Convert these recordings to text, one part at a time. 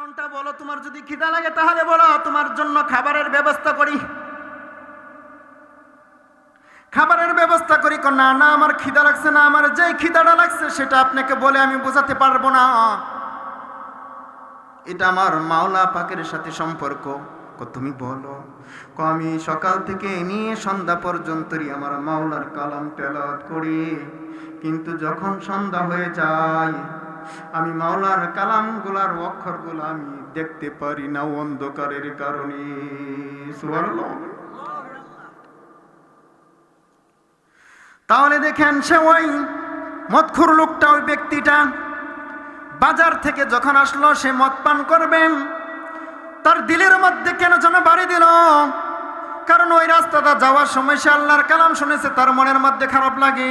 কারণটা বলো, তোমার যদি খিদা লাগে তাহলে বলো, তোমার জন্য খাবারের ব্যবস্থা করি। খাবারের ব্যবস্থা করি না না, আমার খিদা লাগছে না, আমার যে খিদাটা লাগছে সেটা আপনাকে বলে আমি বোঝাতে পারব না। এটা আমার মাওলা পাকের সাথে সম্পর্ক। তুমি বলো আমি সকাল থেকে নিয়ে সন্ধ্যা পর্যন্তই আমার মাওলার কালাম তেলাওয়াত করি। কিন্তু যখন সন্ধ্যা হয়ে যায় আমি মাওলার কালামগুলার অক্ষরগুলো আমি দেখতে পারি না অন্ধকারের কারণে। তাহলে দেখেন সে ওই মদখুর লোকটা, ওই ব্যক্তিটা বাজার থেকে যখন আসলো, সে মদ পান করবেন তার দিলের মধ্যে কেন যেন বাড়ি দিল? কারণ ওই রাস্তাটা যাওয়ার সময় সে আল্লাহর কালাম শুনেছে, তার মনের মধ্যে খারাপ লাগে।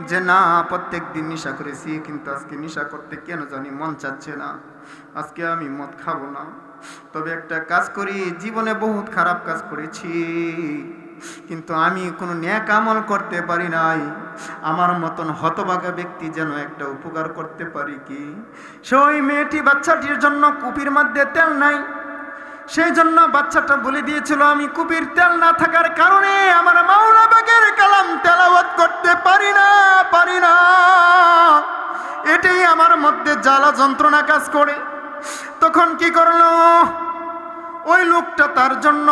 যে না, প্রত্যেক দিন নেশা করেছি, কিন্তু আজকে নেশা করতে কেন জানি মন চাচ্ছে না। আজকে আমি মদ খাব না। তবে একটা কাজ করি, জীবনে বহুত খারাপ কাজ করেছি। কিন্তু আমি কোনো ন্যাক আমল করতে পারি নাই। আমার মতন হতভাগা ব্যক্তি যেন একটা উপকার করতে পারি কি? সেই মেয়েটি বাচ্চাটির জন্য কুপির মধ্যে তেল নাই। সেই জন্য বাচ্চাটা বলে দিয়েছিল, আমি কুপির তেল না থাকার কারণে আমার মাওলা বাগের কালাম তেলাওয়াত করতে পারি না পারি না। এটাই আমার মধ্যে জ্বালা যন্ত্রণা কাজ করে। তখন কি করল? ওই লোকটা তার জন্য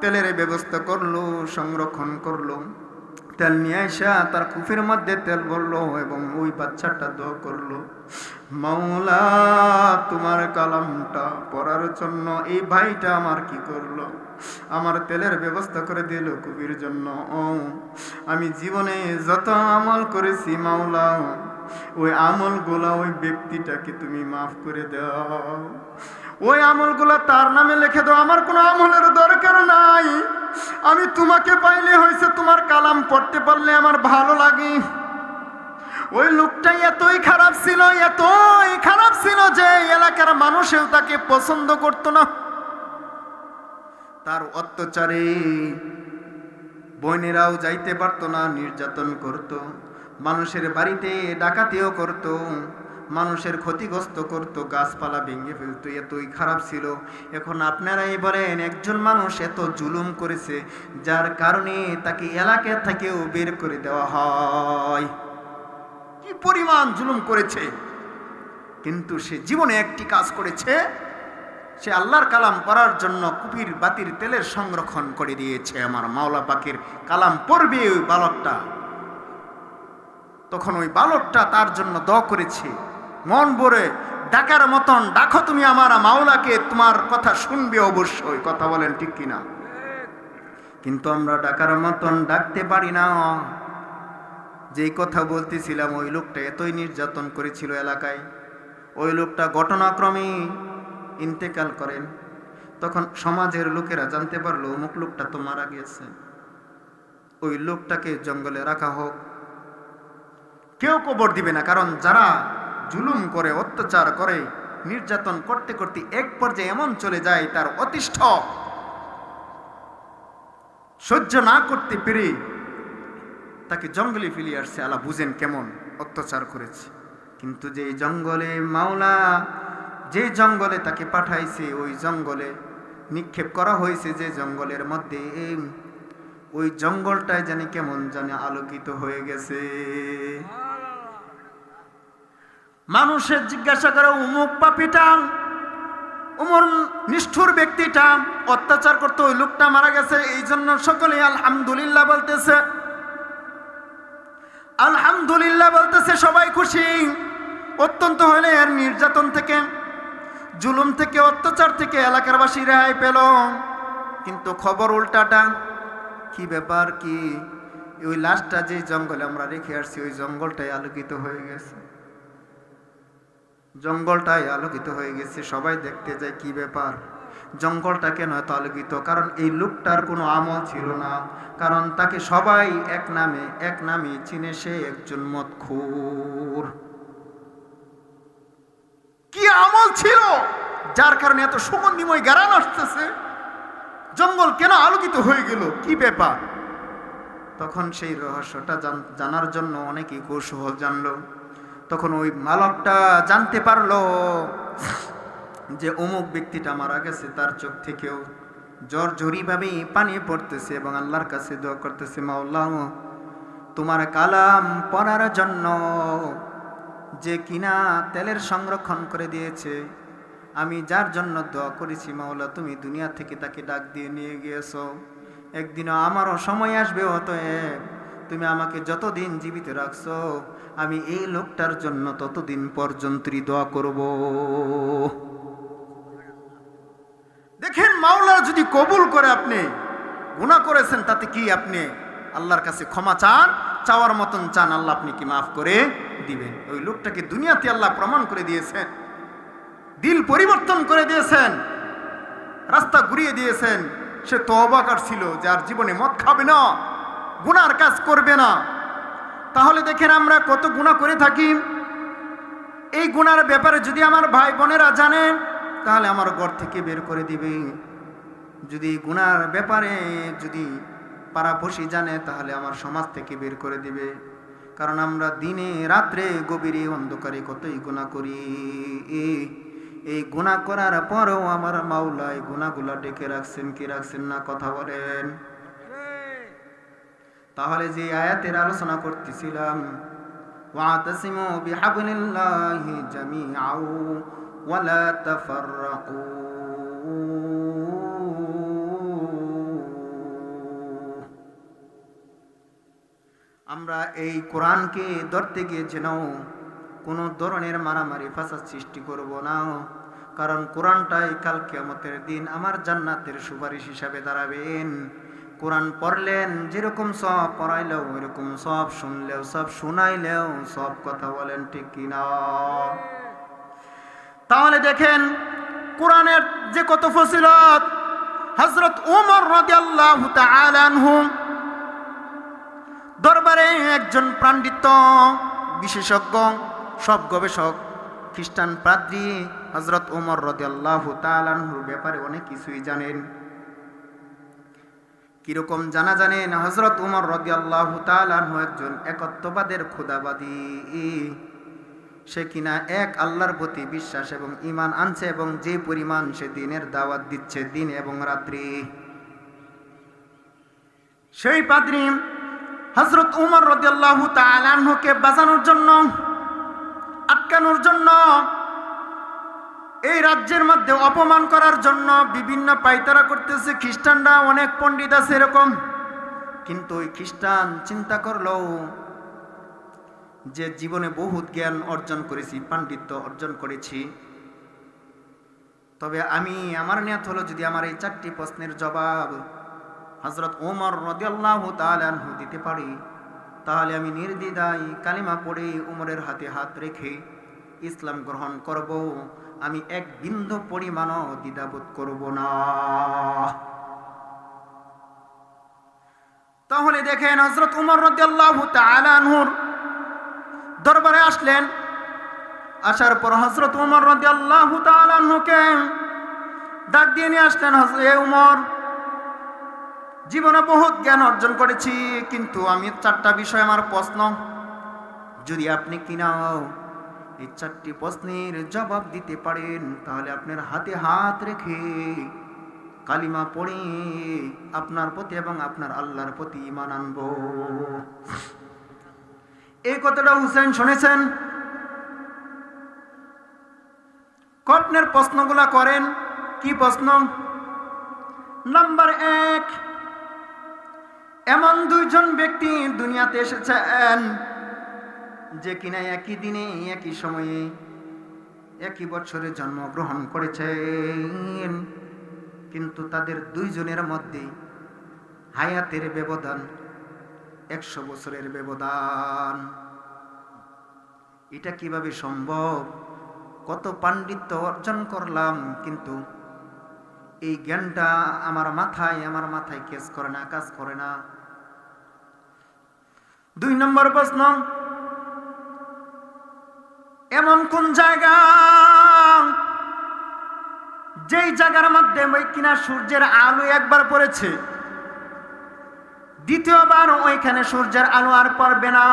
তেলের ব্যবস্থা করল, সংরক্ষণ করল। তেল নিয়ে আসা তার কুফির মধ্যে তেল বলল এবং ওই বাচ্চাটা দোয়া করল মাওলা তোমার কালামটা পড়ার জন্য এই ভাইটা আমার কি করল? আমার তেলের ব্যবস্থা করে দিল কুবির জন্য। ও, আমি জীবনে যত আমল করেছি মাওলা ওই আমলগুলা ওই ব্যক্তিটাকে তুমি মাফ করে দাও। ওই আমলগুলা তার নামে লিখে দাও, আমার কোনো আমলের দরকার নাই। আমি তোমাকে পাইলে হয়েছে তোমার কালাম পড়তে পারলে আমার ভালো লাগে। ওই লোকটাই এতই খারাপ ছিল, এতই খারাপ ছিল যে এলাকার মানুষেও তাকে পছন্দ করতো না। তার অত্যাচারে বোনেরাও যাইতে পারতো না, নির্যাতন করত, মানুষের বাড়িতে ডাকাতিও করত। মানুষের ক্ষতিগ্রস্ত করত, গাছপালা ভেঙে ফেলতো, এতই খারাপ ছিল। এখন আপনারাই বলেন, একজন মানুষ এত জুলুম করেছে, যার কারণে তাকে এলাকা থেকেও বের করে দেওয়া হয়। কি পরিমাণ জুলুম করেছে? কিন্তু সে জীবনে একটি কাজ করেছে, সে আল্লাহর কালাম পড়ার জন্য কুপির বাতির তেলের সংরক্ষণ করে দিয়েছে। আমার মাওলা পাখির কালাম পড়বে ওই বালকটা। তখন ওই বালকটা তার জন্য দ করেছে। মন ভরে ডাকার মতন ডাকো তুমি আমার মাওলাকে, তোমার কথা শুনবে অবশ্যই। কথা বলেন ঠিক কিনা? কিন্তু আমরা ডাকার মতন ডাকতে পারি না। যেই কথা বলতেছিলাম, ওই লোকটা এতই নির্যাতন করেছিল এলাকায়। ওই লোকটা ঘটনাক্রমে ইন্তেকাল করেন। তখন সমাজের লোকেরা জানতে পারল, অমুক লোকটা তো মারা গিয়েছে। ওই লোকটাকে জঙ্গলে রাখা হোক। কেউ কবর দিবে না, কারণ যারা জুলুম করে, অত্যাচার করে, নির্যাতন করতে করতে এক পর্যায়ে এমন চলে যায় তার অতিষ্ঠ। সহ্য না করতে পেরে তাকে জঙ্গলে ফেলিয়ে আসছে। আলা বুঝেন কেমন অত্যাচার করেছে। কিন্তু যে জঙ্গলে মাওলা, যে জঙ্গলে তাকে পাঠাইছে, ওই জঙ্গলে নিক্ষেপ করা হয়েছে যে জঙ্গলের মধ্যে, ওই জঙ্গলটায় জানি কেমন জানি আলোকিত হয়ে গেছে। মানুষের জিজ্ঞাসা করে, উমুক পাপিটা উমর নিষ্ঠুর ব্যক্তিটা অত্যাচার করতে ওই লোকটা মারা গেছে, এই জন্য সকলে আলহামদুলিল্লাহ বলতেছে। আলহামদুলিল্লাহ বলতেছে, সবাই খুশি। অত্যন্ত হলে এর নির্যাতন থেকে, জুলুম থেকে, অত্যাচার থেকে এলাকার বাসী রেহাই পেল। কিন্তু খবর উল্টাটা, কি ব্যাপার কি? ওই লাশটা যে জঙ্গলে আমরা রেখে আসছি, ওই জঙ্গলটাই আলোকিত হয়ে গেছে। জঙ্গলটাই আলোকিত হয়ে গেছে, সবাই দেখতে যায় কি ব্যাপার। জঙ্গলটা কেন এত আলোকিত, কারণ এই লোকটার কোনো আমল ছিল না। কারণ তাকে সবাই এক নামে এক নামে চিনে সে একজন মদখোর কি আমল ছিল? যার কারণে এত সুগন্ধিময় গারান আসতেছে। জঙ্গল কেন আলোকিত হয়ে গেল? কি ব্যাপার? তখন সেই রহস্যটা জানার জন্য অনেকেই কৌশল জানলো। তখন ওই মালকটা জানতে পারল যে অমুক ব্যক্তিটা মারা গেছে, তার চোখ থেকেও জ্বর ঝরিভাবে পানি পড়তেছে এবং আল্লাহর কাছে দোয়া করতেছে মাওলা তোমার কালাম পড়ার জন্য যে কিনা তেলের সংরক্ষণ করে দিয়েছে, আমি যার জন্য দোয়া করেছি মাওলা তুমি দুনিয়া থেকে তাকে ডাক দিয়ে নিয়ে গিয়েছো। একদিনও আমারও সময় আসবে, অতএব তুমি আমাকে যতদিন জীবিত রাখছো, আমি এই লোকটার জন্য ততদিন পর্যন্তই দোয়া করব। দেখেন মাওলা যদি কবুল করে আপনি, গুনাহ করেছেন তাতে কি আপনি? আল্লাহর কাছে ক্ষমা চান, চাওয়ার মতন চান, আল্লাহ আপনি কি মাফ করে দিবেন। ওই লোকটাকে দুনিয়াতে আল্লাহ প্রমাণ করে দিয়েছেন, দিল পরিবর্তন করে দিয়েছেন, রাস্তা ঘুরিয়ে দিয়েছেন। সে তবাকার ছিল যার জীবনে মদ খাবে না। গুনার কাজ করবে না। তাহলে দেখেন আমরা কত গুণা করে থাকি। এই গুনার ব্যাপারে যদি আমার ভাই বোনেরা জানে, তাহলে আমার ঘর থেকে বের করে দিবে। যদি গুনার ব্যাপারে যদি পাড়াপড়শি জানে, তাহলে আমার সমাজ থেকে বের করে দিবে। কারণ আমরা দিনে রাত্রে গভীরে অন্ধকারে কতই গুণা করি। এই গুণা করার পরেও আমার মাওলা এই গুণাগুলা ডেকে রাখছেন, কি রাখছেন না কথা বলেন। তাহলে যে আয়াতের আলোচনা করতেছিলাম, ওয়াতাসিমু বিহাবলিল্লাহি জামিআউ ওয়ালা তাফাররাকু। আমরা এই কোরআনকে ধরতে গিয়ে যেন কোনো ধরনের মারামারি ফাঁসার সৃষ্টি করব না, কারণ কোরআনটাই কাল কেমতের দিন আমার জান্নাতের সুপারিশ হিসাবে দাঁড়াবেন। কোরআন পড়লেন, যেরকম সব পড়াইলেও ওইরকম সব শুনলেও, সব শুনাইলেও সব কথা বলেন, ঠিক কিনা তাহলে দেখেন, কোরআনের যে কত ফসিলত হজরত উমর রাদিয়াল্লাহু তাআলা আনহু, দরবারে একজন পাণ্ডিত্য বিশেষজ্ঞ, সব গবেষক, খ্রিস্টান পাদ্রী হজরত উমর রদিয়াল্লাহু তাআলাহুর ব্যাপারে অনেক কিছুই জানেন। কীরকম জানা জানেন হজরত উমর রদিয়াল্লাহু তাআলাহু একজন একত্ববাদের খুদাবাদী সে কিনা এক আল্লাহর প্রতি বিশ্বাস এবং ইমান আনছে এবং যে পরিমাণ সে দিনের দাওয়াত দিচ্ছে দিন এবং রাত্রি। সেই পাদ্রী হজরত উমর রদিয়াল্লাহু তাআলাহুকে বাজানোর জন্য, আটকানোর জন্য এই রাজ্যের মধ্যে অপমান করার জন্য বিভিন্ন পাইতারা করতেছে, খ্রিস্টানরা অনেক পণ্ডিত আছে এরকম। কিন্তু ওই খ্রিস্টান চিন্তা করল যে জীবনে বহুত জ্ঞান অর্জন করেছি, পাণ্ডিত্য অর্জন করেছি। তবে আমি, আমার নিয়ত হলো যদি আমার এই চারটি প্রশ্নের জবাব হজরত ওমর রদিয়াল্লাহ তালানহু দিতে পারি, তাহলে আমি নির্দ্বিধায় কালিমা পড়ে উমরের হাতে হাত রেখে ইসলাম গ্রহণ করব। আমি এক বিন্দু পরিমাণও দ্বিধাবোধ করব না। তাহলে দেখেন হজরত উমর তালানহুর দরবারে আসলেন। আসার পর হজরত উমর রদিয়াল্লাহ তালানহুকে ডাক দিয়ে নিয়ে আসলেন এ উমর, জীবনে বহুত জ্ঞান অর্জন করেছি, কিন্তু আমি চারটা বিষয় আমার প্রশ্ন। যদি আপনি কিনা এই চারটি প্রশ্নের জবাব দিতে পারেন, তাহলে আপনার হাতে হাত রেখে কালিমা পড়ে আপনার প্রতি এবং আপনার আল্লাহর প্রতি ইমান আনব। এই কথাটা হুসেন শুনেছেন। কটনের প্রশ্নগুলা করেন। কি প্রশ্ন? নাম্বার এক, এমন দুইজন ব্যক্তি দুনিয়াতে এসেছেন যে কিনা একই দিনে, একই সময়ে, একই বছরে জন্মগ্রহণ করেছেন। কিন্তু তাদের দুইজনের মধ্যে হায়াতের ব্যবধান, একশো বছরের ব্যবধান। এটা কীভাবে সম্ভব? কত পাণ্ডিত্য অর্জন করলাম, কিন্তু এই জ্ঞানটা আমার মাথায় আমার মাথায় কেস করে না, কাজ করে না। দুই নম্বর প্রশ্ন এমন কোন জায়গা? যেই জায়গার মধ্যে ওই কিনা সূর্যের আলো একবার পড়েছে, দ্বিতীয়বার ওইখানে সূর্যের আলো আর পড়বে না।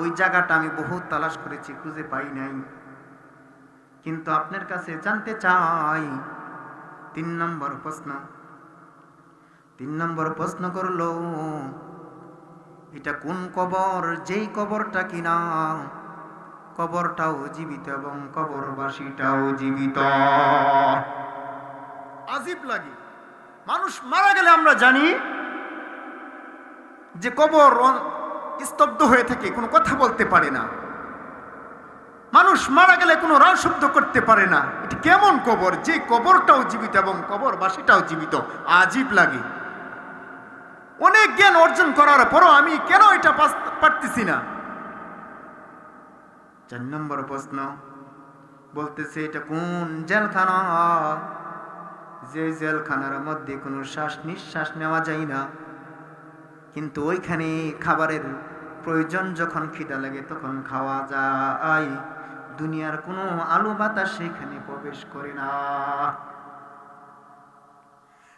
ওই জায়গাটা আমি বহুত তালাশ করেছি, খুঁজে পাই নাই। কিন্তু আপনার কাছে জানতে চাই, তিন নম্বর প্রশ্ন। তিন নম্বর প্রশ্ন করল, এটা কোন কবর? যেই কবরটা কিনা? কবরটাও জীবিত এবং কবরবাসীটাও জীবিত। আজীব লাগে। মানুষ মারা গেলে আমরা জানি যে কবর স্তব্ধ হয়ে থাকে, কোনো কথা বলতে পারে না। মানুষ মারা গেলে কোনো রাজ শব্দ করতে পারে না। এটা কেমন কবর? যে কবরটাও জীবিত এবং কবরবাসীটাও জীবিত আজীব লাগে। অনেক জ্ঞান অর্জন করার পরও আমি কেন এটা পারতেছি না? চার নম্বর প্রশ্ন বলতেছে, এটা কোন জেলখানা? যে জেলখানার মধ্যে কোনো শ্বাস নিঃশ্বাস নেওয়া যায় না। কিন্তু ওইখানে খাবারের প্রয়োজন, যখন খিদা লাগে তখন খাওয়া যায়। দুনিয়ার কোনো আলো বাতাস সেখানে প্রবেশ করে না।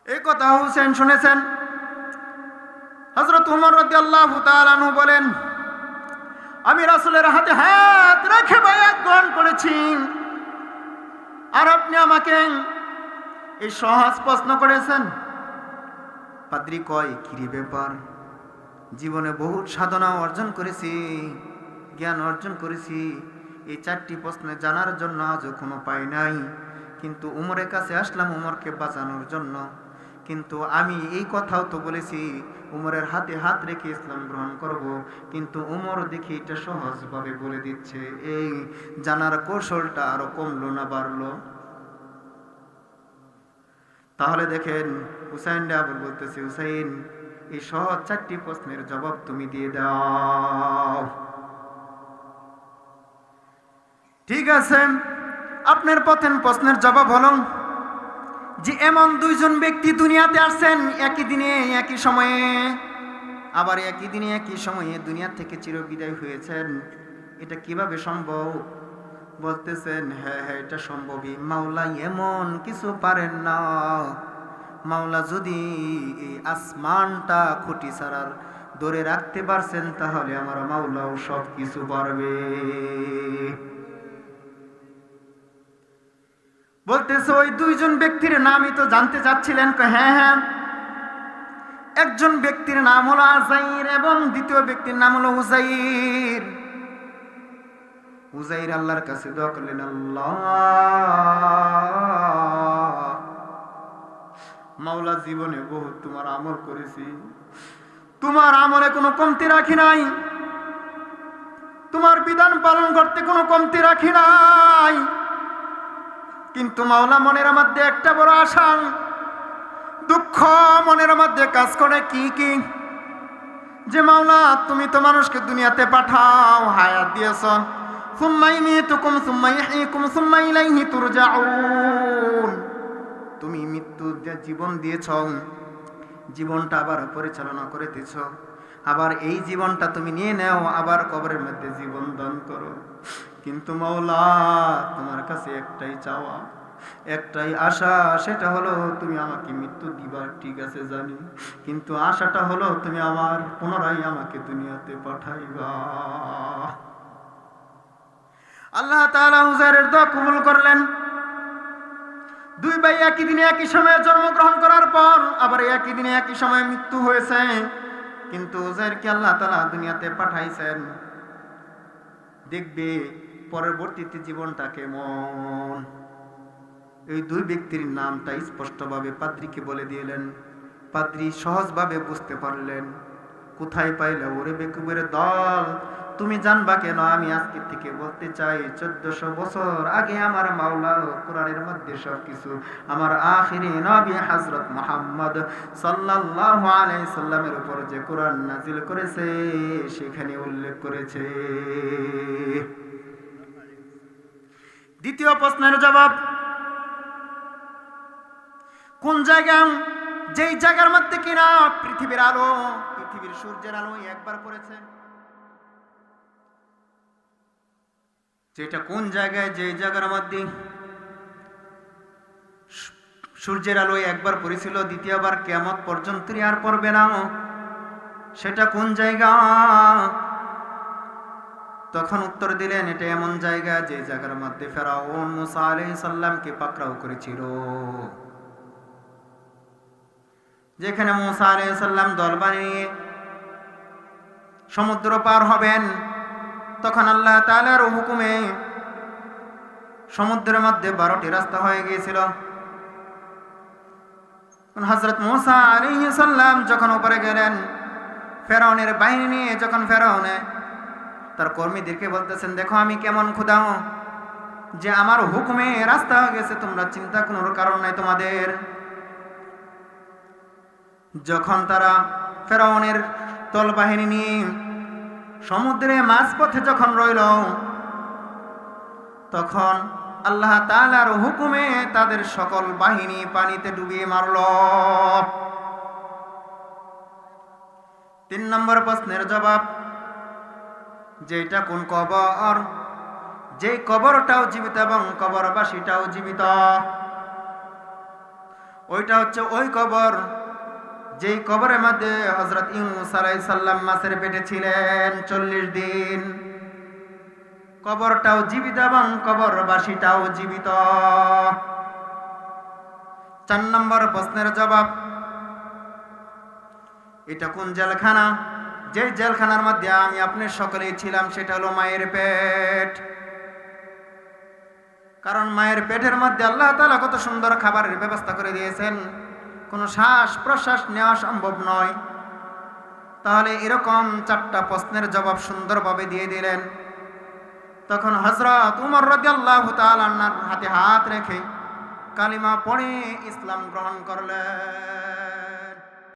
এই কথা হুসেন শুনেছেন। হজরত উমর রদি আল্লাহ বলেন আমি রাসুলের হাতে হাত রেখে বায়াত গ্রহণ করেছি। আর আপনি আমাকে এই সহজ প্রশ্ন করেছেন, পাদ্রি কয়, কিরি ব্যাপার? জীবনে বহু সাধনা অর্জন করেছি, জ্ঞান অর্জন করেছি। এই চারটি প্রশ্নে জানার জন্য আজও কোনো পাই নাই। কিন্তু উমরের কাছে আসলাম উমরকে বাঁচানোর জন্য। কিন্তু আমি এই কথাও তো বলেছি, উমরের হাতে হাত রেখে ইসলাম গ্রহণ করব, কিন্তু উমর দেখি এটা সহজভাবে বলে দিচ্ছে। এই জানার কৌশলটা আরও কমলো না, বাড়লো। তাহলে দেখেন, হুসাইন আবার বলতেছে, হুসাইন, এই সহজ চারটি প্রশ্নের জবাব তুমি দিয়ে দাও। ঠিক আছে, আপনার প্রথম প্রশ্নের জবাব হলো যে এমন দুইজন ব্যক্তি দুনিয়াতে আসছেন, একই দিনে, একই সময়ে, আবার একই দিনে, একই সময়ে দুনিয়া থেকে চিরবিদায় হয়েছেন। এটা কীভাবে সম্ভব? বলতেছেন হ্যাঁ হ্যাঁ এটা সম্ভবই। মাওলা এমন কিছু পারেন না। মাওলা যদি এই আসমানটা খুঁটি ছাড়ার ধরে রাখতে পারছেন, তাহলে আমার মাওলাও সব কিছু পারবে। বলতেছে, ওই দুইজন ব্যক্তির নামই তো জানতে চাচ্ছিলেন। হ্যাঁ হ্যাঁ। একজন ব্যক্তির নাম হলো আজাইর এবং দ্বিতীয় ব্যক্তির নাম হলো হুসাইর হুজাইর আল্লাহর কাছে দোয়া করলেন, আল্লাহ, মাওলা জীবনে বহুত তোমার আমল করেছি। তোমার আমলে কোনো কমতি রাখি নাই। তোমার বিধান পালন করতে কোনো কমতি রাখি নাই। কিন্তু মাওলা মনের মধ্যে একটা বড় আশা। দুঃখ মনের মধ্যে কাজ করে কি কি? যে মাওলা, তুমি তো মানুষকে দুনিয়াতে পাঠাও, হায়াত দিয়েছ। সুম্মা ইমিতুকুম সুম্মা ইহয়িকুম সুম্মা ইলাইহি তুরজাউন। তুমি মৃত্যু যে জীবন দিয়েছ, জীবনটা আবার পরিচালনা করিতেছ। আবার এই জীবনটা তুমি নিয়ে নেও, আবার কবরের মধ্যে জীবন দান করো। কিন্তু মাওলা, তোমার কাছে একটাই চাওয়া, একটাই আশা, সেটা হলো তুমি আমাকে মৃত্যু দিবার, ঠিক আছে জানি। কিন্তু আশাটা হলো তুমি আমার পুনরায় আমাকে দুনিয়াতে পাঠাইবা। আল্লাহ তাআলা হুজাইরের দোয়া কবুল করলেন। দুই ভাই একই দিনে একই সময়ে জন্মগ্রহণ করার পর আবার একই দিনে একই সময়ে মৃত্যু হয়েছে। কিন্তু হুজাইরকে আল্লাহ তাআলা দুনিয়াতে পাঠাইছেন। দেখবে পরবর্তীতে জীবনটাকে মন। এই দুই ব্যক্তির নামটা স্পষ্টভাবে পাদ্রীকে বলে দিলেন। পাদ্রী সহজভাবে বুঝতে পারলেন। কোথায় পাইলে ওরে বেকুবের দল? তুমি জানবা কেন আমি আজকে থেকে বলতে চাই, চোদ্দশো বছর আগে আমার মাওলা কোরআনের মধ্যে সব কিছু আমার আখিরি নবী হযরত মুহাম্মদ সাল্লাল্লাহু আলাইহি সাল্লামের উপর যে কোরআন নাজিল করেছে, সেখানে উল্লেখ করেছে। দ্বিতীয় প্রশ্নের জবাব। কোন জায়গা যেই জায়গার মধ্যে কিনা পৃথিবীর আলো, পৃথিবীর সূর্যের আলো একবার পড়েছে? যেটা কোন জায়গায় যে জায়গার মধ্যে সূর্যের আলো একবার পড়েছিল, দ্বিতীয়বার কেমত পর্যন্ত আর পড়বে না। সেটা কোন জায়গা? তখন উত্তর দিলেন, এটা এমন জায়গা যে জায়গার মধ্যে ফেরাউন মুসা আলাইহিস সালামকে পাকড়াও করেছিল। যেখানে মুসা আলাইহিস সালাম দল বানিয়ে সমুদ্র পার হবেন, তখন আল্লাহ তাআলার হুকুমে সমুদ্রের মধ্যে বারোটি রাস্তা হয়ে গিয়েছিল। হজরত মুসা আলাইহিস সালাম যখন উপরে গেলেন, ফেরাউনের বাহিনী নিয়ে যখন ফেরাউনে তার কর্মীদেরকে বলতেছেন, দেখো আমি কেমন খুদাও যে আমার হুকুমে রাস্তা হয়ে গেছে, তোমরা চিন্তা কোনো কারণ নাই তোমাদের। যখন তারা ফেরাউনের তল বাহিনী নিয়ে সমুদ্রে মাঝপথে যখন রইল, তখন আল্লাহ তাআলার হুকুমে তাদের সকল বাহিনী পানিতে ডুবিয়ে মারল। তিন নম্বর প্রশ্নের জবাব যেটা কোন কবর? যে কবরটাও জীবিত এবং কবরবাসীটাও জীবিত। ওইটা হচ্ছে ওই কবর, যেই কবরের মধ্যে হজরত ইউনুস মাছের পেটে ছিলেন চল্লিশ দিন। কবরটাও জীবিত এবং কবরবাসীটাও জীবিত। চার নম্বর প্রশ্নের জবাব, এটা কোন জেলখানা? যে জেলখানার মধ্যে আমি আপনি সকলেই ছিলাম, সেটা হলো মায়ের পেট। কারণ মায়ের পেটের মধ্যে আল্লাহ তাআলা কত সুন্দর খাবারের ব্যবস্থা করে দিয়েছেন। কোনো শ্বাস প্রশ্বাস নেওয়া সম্ভব নয়। তাহলে এরকম চারটা প্রশ্নের জবাব সুন্দরভাবে দিয়ে দিলেন। তখন হজরত উমর রাদিয়াল্লাহু তাআলার হাতে হাত রেখে কালিমা পড়ে ইসলাম গ্রহণ করলেন।